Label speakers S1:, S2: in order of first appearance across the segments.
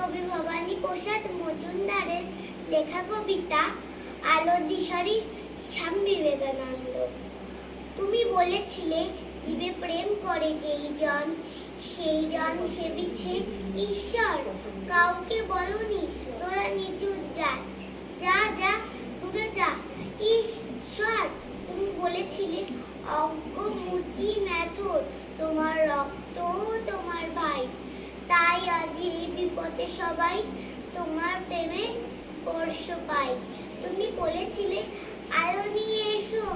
S1: কবি ভবানী প্রসাদ মজুমদারের লেখা কবিতা আলো দিশারি স্বামী বিবেকানন্দ তুমি বলেছিলে, জীবে প্রেম করে যেই জন, সেই জন সেবিছে ঈশ্বর। কাউকে বলনি, তোরা নিচু জাত। যা যা, দূরে যা। ঈশ্বর, তুমি বলেছিলে, অজ্ঞ মুচি ম্যাথর। তোমার রক্ত, তোমার ভাই। তাই আজ বিপদে সবাই তোমার প্রেমে স্পর্শ পাই তুমি বলেছিলে আলো নিয়ে এসো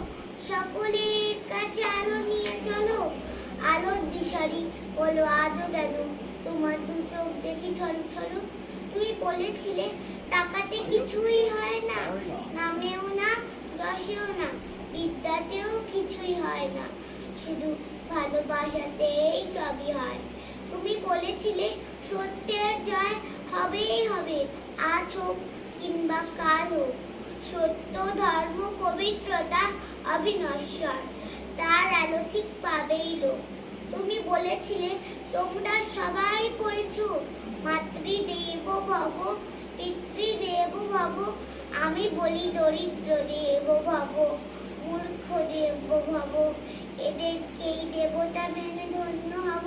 S1: সকলের কাছে আলো নিয়ে চলো। আলোর দিশারি বলো আজও কেন? তোমার দু চোখ দেখি ছলো ছলো। তুমি বলেছিলে টাকাতে কিছুই হয় না নামেও না যশেও না বিদ্যাতেও কিছুই হয় না। শুধু ভালোবাসাতেই সবই হয়। তুমি বলেছিলে সত্যের জয় হবেই হবে, আজ হোক কিংবা কাল হোক। সত্য, ধর্ম, পবিত্রতা, অবিনশ্বর, তার আলো ঠিক পাবেই লোক। তুমি বলেছিলে, তোমরা সবাই পড়েছ, মাতৃদেব ভব, পিতৃদেব ভব, আমি বলি দরিদ্র দেব ভব, মূর্খ দেব ভব, এদেরকেই দেবতা মেনে ধন্য হব।